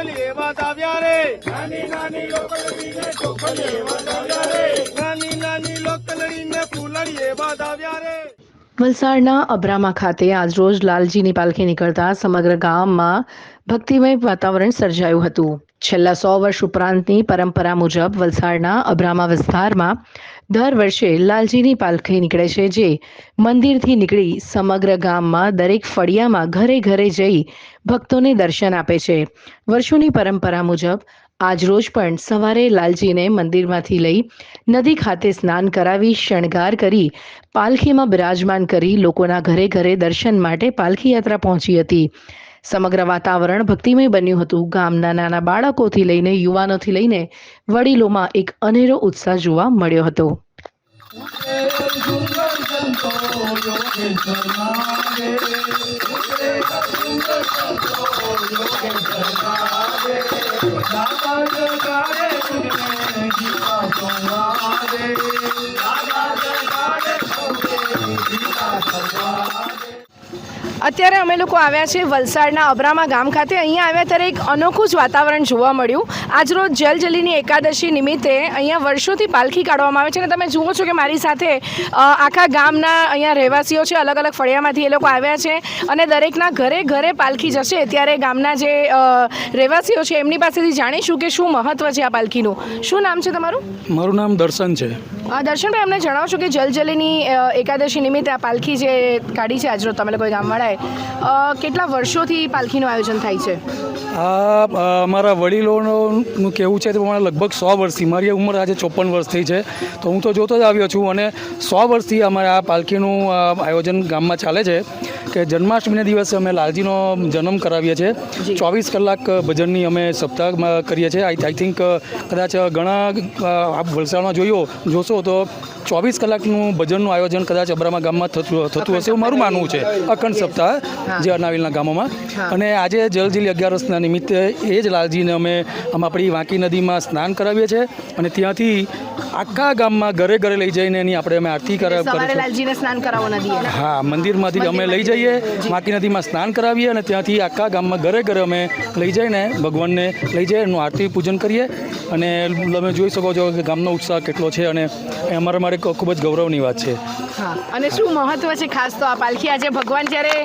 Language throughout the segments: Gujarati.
ચોખલી એવા આવ્યા રે. નાની નાની લોતલડીને ચોખલી એવા આવ્યા રે. નાની નાની લોતલડીને ફૂલડી એવા આવ્યા રે. વલસાડના અબ્રામા ખાતે આજરોજ લાલજીની પાલખી નીકળતા સમગ્ર ગામમાં ભક્તિમય વાતાવરણ સર્જાયું હતું. છેલ્લા સો વર્ષ ઉપરાંતની પરંપરા મુજબ વલસાડના અબ્રામા વિસ્તારમાં દર વર્ષે લાલજીની પાલખી નીકળે છે, જે મંદિરથી નીકળી સમગ્ર ગામમાં દરેક ફળિયામાં ઘરે ઘરે જઈ ભક્તોને દર્શન આપે છે. વર્ષોની પરંપરા મુજબ આજરોજ પણ સવારે લાલજીને મંદિરમાંથી લઈ નદી ખાતે સ્નાન કરાવી શણગાર કરી પાલખીમાં બિરાજમાન કરી લોકોના ઘરે ઘરે દર્શન માટે પાલખી યાત્રા પહોંચી હતી. સમગ્ર વાતાવરણ ભક્તિમય બન્યું હતું. ગામના નાના બાળકોથી લઈને યુવાનોથી લઈને વડીલોમાં એક અનેરો ઉત્સાહ જોવા મળ્યો હતો. અત્યારે અમે લોકો આવ્યા છે વલસાડના અબ્રામા ગામ ખાતે. અહીંયા આવ્યા ત્યારે એક અનોખું જ વાતાવરણ જોવા મળ્યું. આજરોજ જલજલીની એકાદશી નિમિત્તે અહીંયા વર્ષોથી પાલખી કાઢવામાં આવે છે અને તમે જુઓ છો કે મારી સાથે આખા ગામના અહીંયા રહેવાસીઓ છે અલગ અલગ ફળિયામાંથી એ લોકો આવ્યા છે અને દરેકના ઘરે ઘરે પાલખી જશે. ત્યારે ગામના જે રહેવાસીઓ છે એમની પાસેથી જાણીશું કે શું મહત્વ છે આ પાલખીનું. શું નામ છે તમારું? મારું નામ દર્શન છે. દર્શનભાઈ અમને જણાવશો કે જલજલીની એકાદશી નિમિત્તે આ પાલખી જે કાઢી છે આજરોજ તમે લોકો ગામવાળાએ? અ, કેટલા વર્ષોથી પાલખીનું આયોજન થાય છે? આ મારા વડીલોનું કહેવું છે તે પ્રમાણે લગભગ સો વર્ષથી મારી ઉંમર આજે ચોપન વર્ષથી છે. તો હું તો જોતો જ આવ્યો છું અને સો વર્ષથી અમારે આ પાલખીનું આયોજન ગામમાં ચાલે છે. કે જન્માષ્ટમીના દિવસે અમે લાલજીનો જન્મ કરાવીએ છીએ. ચોવીસ કલાક ભજનની અમે સપ્તાહમાં કરીએ છીએ. આઈ આઈ થિંક કદાચ ઘણા આપ વલસાડમાં જોયો જોશો તો ચોવીસ કલાકનું ભજનનું આયોજન કદાચ અબરામા ગામમાં થતું થતું હશે એવું મારું માનવું છે. અખંડ સપ્તાહ. જે અનાવિલના ગામોમાં. અને આજે જલજીલી અગિયારસના નિમિત્તે એ જ લાલજીને અમે આમ આપણી વાંકી નદીમાં સ્નાન કરાવીએ છીએ અને ત્યાંથી આખા ગામમાં ઘરે ઘરે લઈ જઈને એની આપણે અમે આરતી કરા સવારે કરીશું. લાલજીને સ્નાન કરાવો નદીએ. હા મંદિરમાંથી અમે લઈ જઈએ. વાંકી નદીમાં સ્નાન કરાવીએ અને ત્યાંથી આખા ગામમાં ઘરે ઘરે અમે લઈ જઈને ભગવાનને લઈ જઈએ એનું આરતી પૂજન કરીએ. અને તમે જોઈ શકો છો કે ગામનો ઉત્સાહ કેટલો છે અને અમારા માટે ખૂબ જ ગૌરવની વાત છે. હા અને શું મહત્વ છે ખાસ તો આ પાલખી? આજે ભગવાન જ્યારે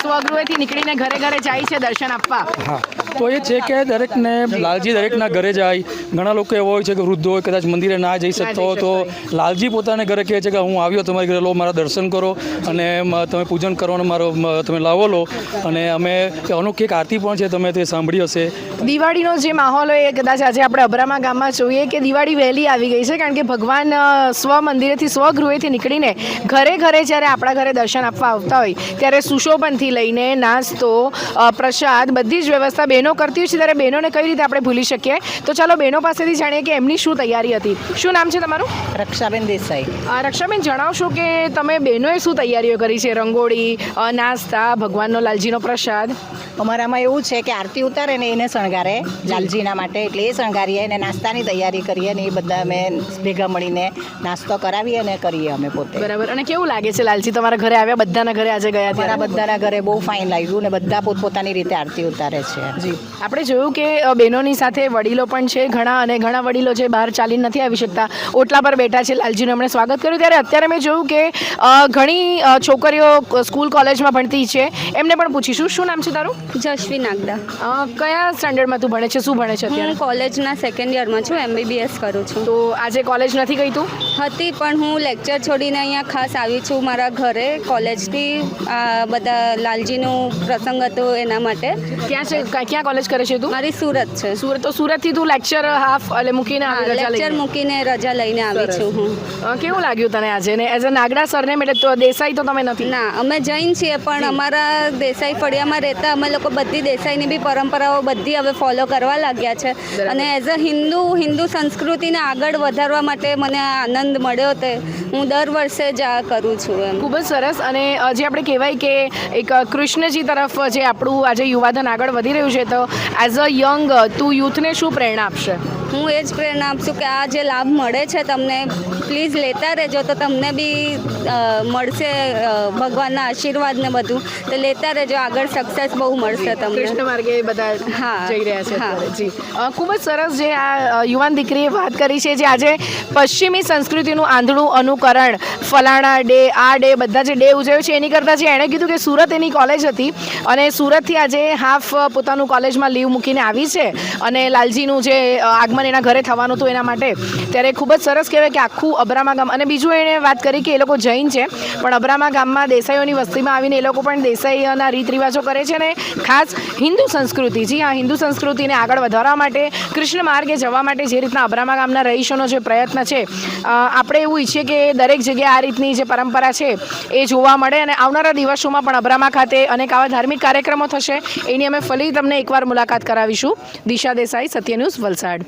સ્વગૃહેથી નીકળીને ઘરે ઘરે જાય છે દર્શન આપવા. હા. તો એ છે કે દરેકને, લાલજી દરેકના ઘરે જાય. ઘણા લોકો એવા હોય છે કે વૃદ્ધો હોય, કદાચ મંદિરે ના જઈ શકતો તો લાલજી પોતાને ઘરે કહે છે કે હું આવ્યો તમારી ઘરે, લો મારા દર્શન કરો અને તમે પૂજન કરો અને મારો તમે લાવો લો. અને અમે અનોખી એક આરતી પણ છે, તમે તે સાંભળી હશે. દિવાળીનો જે માહોલ હોય એ કદાચ આજે આપણે અબ્રામા ગામમાં જોઈએ કે દિવાળી વહેલી આવી ગઈ છે, કારણ કે ભગવાન સ્વ મંદિરેથી સ્વગૃહેથી નીકળીને ઘરે ઘરે જ્યારે આપણા ઘરે દર્શન આપવા આવતા હોય, ત્યારે સુશોભનથી લઈને નાસ્તો પ્રસાદ બધી જ વ્યવસ્થા બહેનો કરતી હોય છે ત્યારે બહેનોને કઈ રીતે આપણે ભૂલી શકીએ? તો ચાલો બહેનો પાસેથી જાણીએ કે એમની શું તૈયારી હતી. શું નામ છે તમારું? રક્ષાબેન દેસાઈ. રક્ષાબેન જણાવશો કે તમે બહેનોએ શું તૈયારીઓ કરી છે? રંગોળી નાસ્તા ભગવાનનો લાલજીનો પ્રસાદ? અમારામાં એવું છે કે આરતી ઉતારે ને એને શણગારે લાલજીના માટે એટલે એ શણગારીએ અને નાસ્તાની તૈયારી કરીએ ને એ બધા અમે ભેગા મળીને નાસ્તો કરાવીએ અને કરીએ અમે પોતે. બરાબર. અને કેવું લાગે છે લાલજી? તમારા ઘરે આવ્યા બધાના ઘરે આજે ગયા ત્યારે? બધાના ઘરે બહુ ફાઇન લાગ્યું ને બધા પોતપોતાની રીતે આરતી ઉતારે છે. જી આપણે જોયું કે બહેનોની સાથે વડીલો પણ છે ઘણા અને ઘણા વડીલો જે બહાર ચાલી નથી આવી શકતા. ઓટલા પર બેઠા છે લાલજીનું એમણે સ્વાગત કર્યું. ત્યારે અત્યારે મેં જોયું કે ઘણી છોકરીઓ સ્કૂલ કોલેજમાં ભણતી છે. એમને પણ પૂછીશું. શું નામ છે તારું? જશવી નાગડા. કયા સ્ટાન્ડર્ડમાં તું ભણે છે? શું ભણે છે હું અત્યારે કોલેજના સેકન્ડ યરમાં છું એમબીબીએસ કરું છું. તો આજે કોલેજ નથી ગઈ તું? હતી પણ હું લેક્ચર છોડીને અહીંયા ખાસ આવી છું મારા ઘરે. કોલેજથી આ બધા લાલજીનું પ્રસંગ હતો એના માટે. ક્યાં છે? ક્યાં કોલેજ કરે છે તું? મારી સુરત છે. સુરત તો સુરતથી તું લેક્ચર હાફ એટલે મૂકીને આવી રજા લેક્ચર મૂકીને રજા લઈને આવી છું હું. કેવું લાગ્યું તને આજે? ને એઝ અ નાગડા સરનેમ એટલે તો દેસાઈ તો તમે નથી? ના અમે જૈન છીએ પણ અમારા દેસાઈ ફળિયામાં રહેતા અમે લોકો બધી દેસાઈની બી પરંપરાઓ બધી હવે ફોલો કરવા લાગ્યા છે. અને એઝ અ હિન્દુ હિન્દુ સંસ્કૃતિને આગળ વધારવા માટે મને આ આનંદ મળ્યો તે. હું દર વર્ષે જ આ કરું છું એમ. ખૂબ જ સરસ. અને જે આપણે કહેવાય કે એક કૃષ્ણજી તરફ જે આપણું આજે યુવાધન આગળ વધી રહ્યું છે તો એઝ અ યંગ તું યુથને શું પ્રેરણા આપશે? હું એ જ પ્રેરણા આપશું કે આ જે લાભ મળે છે તમને પ્લીઝ લેતા રહેજો. તો તમને બી મળશે ભગવાનના આશીર્વાદ ને બધું. તો લેતા રહેજો આગળ સક્સેસ બહુ મળશે તમને. કૃષ્ણ માર્ગે બધા હા, જઈ રહ્યા છે હા. જી. ખૂબ જ સરસ જે આ યુવાન દીકરીએ વાત કરી છે જે આજે પશ્ચિમી સંસ્કૃતિનું આંધળું અનુકરણ ફલાણા ડે આ ડે બધા જે ડે ઉજવ્યો છે એની કરતાં જે એણે કીધું કે સુરત એની કોલેજ હતી અને સુરતથી આજે હાફ પોતાનું કોલેજમાં લીવ મૂકીને આવી છે. અને લાલજીનું જે અ, આગમન એના ઘરે થવાનું હતું એના માટે. ત્યારે ખૂબ જ સરસ કહેવાય કે આખું અબ્રામા ગામ, અને બીજું એણે વાત કરી કે એ લોકો જૈન છે, પણ અબ્રામા ગામમાં દેસાઈઓની વસ્તીમાં આવીને એ લોકો પણ દેસાઈના રીત રિવાજો કરે છે, અને ખાસ હિન્દુ સંસ્કૃતિ, જી હા, હિન્દુ સંસ્કૃતિને આગળ વધારવા માટે, કૃષ્ણ માર્ગે જવા માટે જે રીતના અબ્રામા ગામના રહીશોનો જે પ્રયત્ન છે આપણે એવું ઈચ્છીએ કે દરેક જગ્યાએ આ રીતની જે પરંપરા છે, એ જોવા મળે, અને આવનારા દિવસોમાં પણ અબ્રામા ખાતે અનેક આવા ધાર્મિક કાર્યક્રમો થશે. એની અમે ફરી તમને એકવાર મુલાકાત કરાવીશું. દિશા દેસાઈ, સત્ય ન્યૂઝ વલસાડ.